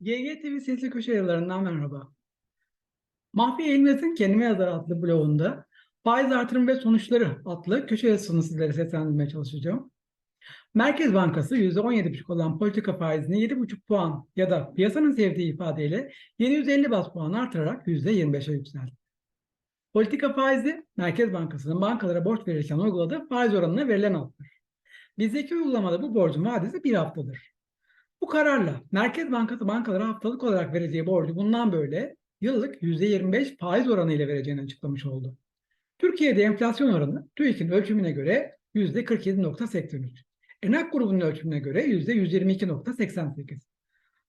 GGTV Sesli Köşe yazılarından merhaba. Mahfi Eğilmez'in Kendime Yazar adlı blogunda Faiz Artırım ve Sonuçları adlı köşe yazısını sizlere seslendirmeye çalışacağım. Merkez Bankası %17,5 olan politika faizini 7,5 puan ya da piyasanın sevdiği ifadeyle 750 bas puan artırarak %25'e yükseltti. Politika faizi Merkez Bankası'nın bankalara borç verirken uyguladığı faiz oranına verilen addır. Bizdeki uygulamada bu borcun vadesi bir haftadır. Bu kararla Merkez Bankası bankalara haftalık olarak vereceği borcu bundan böyle yıllık %25 faiz oranı ile vereceğini açıklamış oldu. Türkiye'de enflasyon oranı TÜİK'in ölçümüne göre %47.83. Enak grubunun ölçümüne göre %122.88.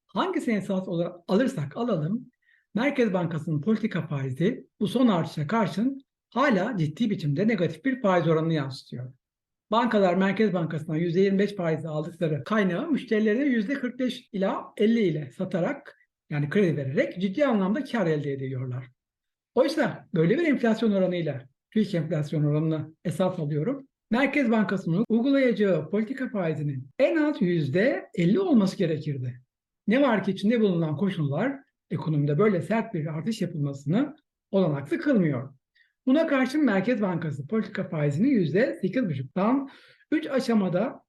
Hangisini esas olarak alırsak alalım, Merkez Bankası'nın politika faizi bu son artışa karşın hala ciddi biçimde negatif bir faiz oranını yansıtıyor. Bankalar Merkez Bankası'ndan %25 faizle aldıkları kaynağı müşterilerine %45 ila 50 ile satarak yani kredi vererek ciddi anlamda kar elde ediyorlar. Oysa böyle bir enflasyon oranıyla TÜİK enflasyon oranını esas alıyorum. Merkez Bankası'nın uygulayacağı politika faizinin en az %50 olması gerekirdi. Ne var ki içinde bulunan koşullar ekonomide böyle sert bir artış yapılmasını olanaklı kılmıyor. Buna karşın Merkez Bankası politika faizini %8,5'tan 3 aşamada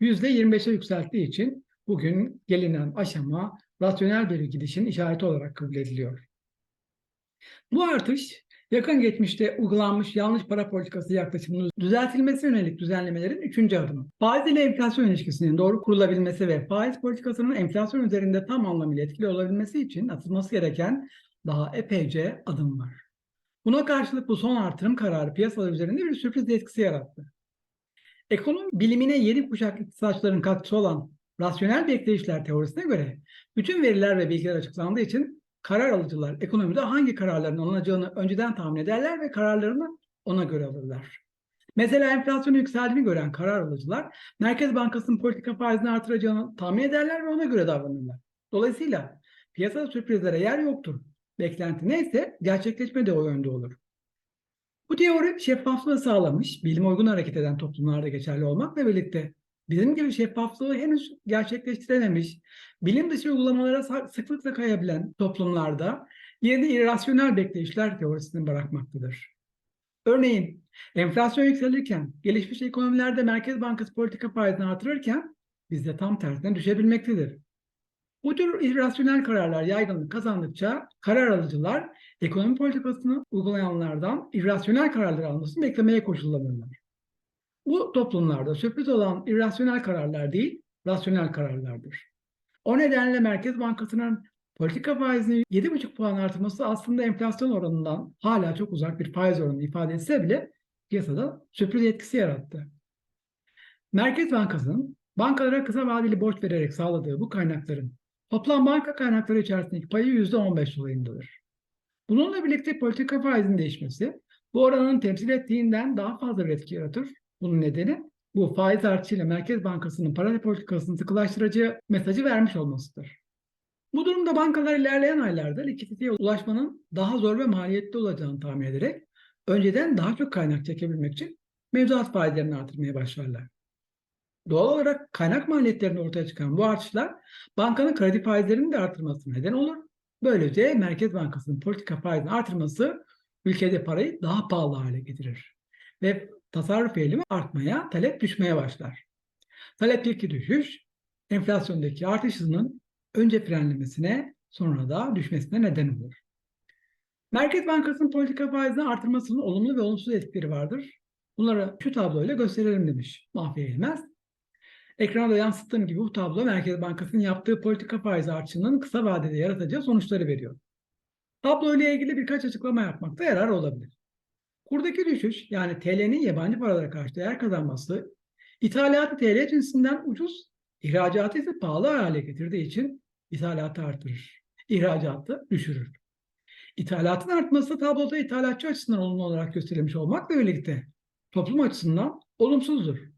%25'e yükselttiği için bugün gelinen aşama rasyonel bir gidişin işareti olarak kabul ediliyor. Bu artış yakın geçmişte uygulanmış yanlış para politikası yaklaşımının düzeltilmesi yönelik düzenlemelerin üçüncü adımı. Faiz ile enflasyon ilişkisinin doğru kurulabilmesi ve faiz politikasının enflasyon üzerinde tam anlamıyla etkili olabilmesi için atılması gereken daha epeyce adım var. Buna karşılık bu son artırım kararı piyasalar üzerinde bir sürpriz etkisi yarattı. Ekonomi bilimine yeni kuşak iktisatçıların katkısı olan rasyonel bekleyişler teorisine göre bütün veriler ve bilgiler açıklandığı için karar alıcılar ekonomide hangi kararların alınacağını önceden tahmin ederler ve kararlarını ona göre alırlar. Mesela enflasyonun yükseldiğini gören karar alıcılar Merkez Bankası'nın politika faizini artıracağını tahmin ederler ve ona göre davranırlar. Dolayısıyla piyasada sürprizlere yer yoktur. Beklenti neyse gerçekleşme de o yönde olur. Bu teori şeffaflığı sağlamış, bilim uygun hareket eden toplumlarda geçerli olmakla birlikte bizim gibi şeffaflığı henüz gerçekleştirememiş, bilim dışı uygulamalara sıklıkla kayabilen toplumlarda yerine irrasyonel bekleyişler teorisini bırakmaktadır. Örneğin enflasyon yükselirken gelişmiş ekonomilerde Merkez Bankası politika faizini artırırken bizde tam tersine düşebilmektedir. Bu tür irrasyonel kararlar yaygınlık kazandıkça karar alıcılar ekonomi politikasını uygulayanlardan irrasyonel kararlar almasını beklemeye koşullanırlar. Bu toplumlarda sürpriz olan irrasyonel kararlar değil, rasyonel kararlardır. O nedenle Merkez Bankası'nın politika faizini 7,5 puan artırması aslında enflasyon oranından hala çok uzak bir faiz oranı ifade etse bile piyasada sürpriz etkisi yarattı. Merkez Bankası'nın bankalara kısa vadeli borç vererek sağladığı bu kaynakların toplam banka kaynakları içerisindeki payı %15 dolayındadır. Bununla birlikte politika faizinin değişmesi bu oranın temsil ettiğinden daha fazla bir etki yaratır. Bunun nedeni bu faiz artışıyla Merkez Bankası'nın para politikasını sıkılaştıracağı mesajı vermiş olmasıdır. Bu durumda bankalar ilerleyen aylarda likiditeye ulaşmanın daha zor ve maliyetli olacağını tahmin ederek önceden daha çok kaynak çekebilmek için mevduat faizlerini artırmaya başlarlar. Doğal olarak kaynak maliyetlerinde ortaya çıkan bu artışlar bankanın kredi faizlerini de artırmasına neden olur. Böylece Merkez Bankası'nın politika faizini artırması ülkede parayı daha pahalı hale getirir. Ve tasarruf eğilimi artmaya, talep düşmeye başlar. Talepteki düşüş, enflasyondaki artış hızının önce frenlemesine sonra da düşmesine neden olur. Merkez Bankası'nın politika faizini artırmasının olumlu ve olumsuz etkileri vardır. Bunları şu tabloyla gösterelim demiş Mahfi Eğilmez. Ekrana da yansıttığım gibi bu tablo Merkez Bankası'nın yaptığı politika faiz artışının kısa vadede yaratacağı sonuçları veriyor. Tablo ile ilgili birkaç açıklama yapmakta yarar olabilir. Kurdaki düşüş yani TL'nin yabancı paralara karşı değer kazanması ithalatı TL cinsinden ucuz, ihracatı ise pahalı hale getirdiği için ithalatı artırır. İhracatı düşürür. İthalatın artması tabloda ithalatçı açısından olumlu olarak gösterilmiş olmakla birlikte toplum açısından olumsuzdur.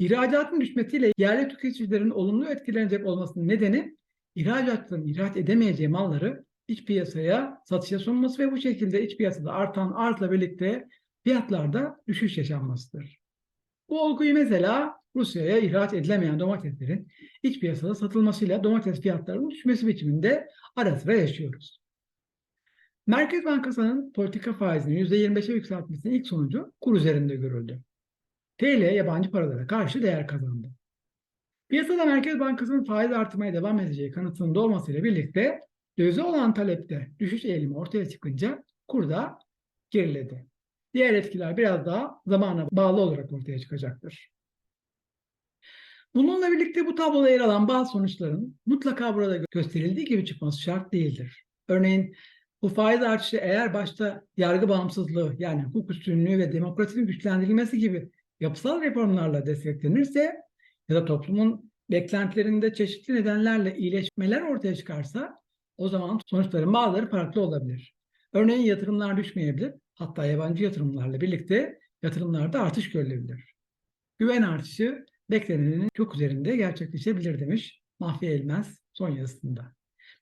İhracatın düşmesiyle yerli tüketicilerin olumlu etkilenecek olmasının nedeni ihracatçıların ihraç edemeyeceği malları iç piyasaya satışa sunması ve bu şekilde iç piyasada artan arzla birlikte fiyatlarda düşüş yaşanmasıdır. Bu olguyu mesela Rusya'ya ihraç edilemeyen domateslerin iç piyasada satılmasıyla domates fiyatlarının düşmesi biçiminde ara sıra yaşıyoruz. Merkez Bankası'nın politika faizini %25'e yükseltmesinin ilk sonucu kur üzerinde görüldü. TL yabancı paralara karşı değer kazandı. Piyasada Merkez Bankası'nın faiz artırmaya devam edeceği kanıtının olmasıyla birlikte dövize olan talepte düşüş eğilimi ortaya çıkınca kur da geriledi. Diğer etkiler biraz daha zamana bağlı olarak ortaya çıkacaktır. Bununla birlikte bu tabloda yer alan bazı sonuçların mutlaka burada gösterildiği gibi çıkması şart değildir. Örneğin bu faiz artışı eğer başta yargı bağımsızlığı yani hukuk üstünlüğü ve demokrasinin güçlendirilmesi gibi yapısal reformlarla desteklenirse ya da toplumun beklentilerinde çeşitli nedenlerle iyileşmeler ortaya çıkarsa o zaman sonuçların bazıları farklı olabilir. Örneğin yatırımlar düşmeyebilir. Hatta yabancı yatırımlarla birlikte yatırımlarda artış görülebilir. Güven artışı beklenenin çok üzerinde gerçekleşebilir demiş Mahfiye Elmez son yazısında.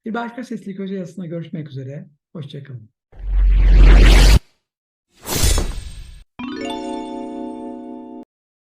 Bir başka sesli köşe yazısında görüşmek üzere. Hoşçakalın.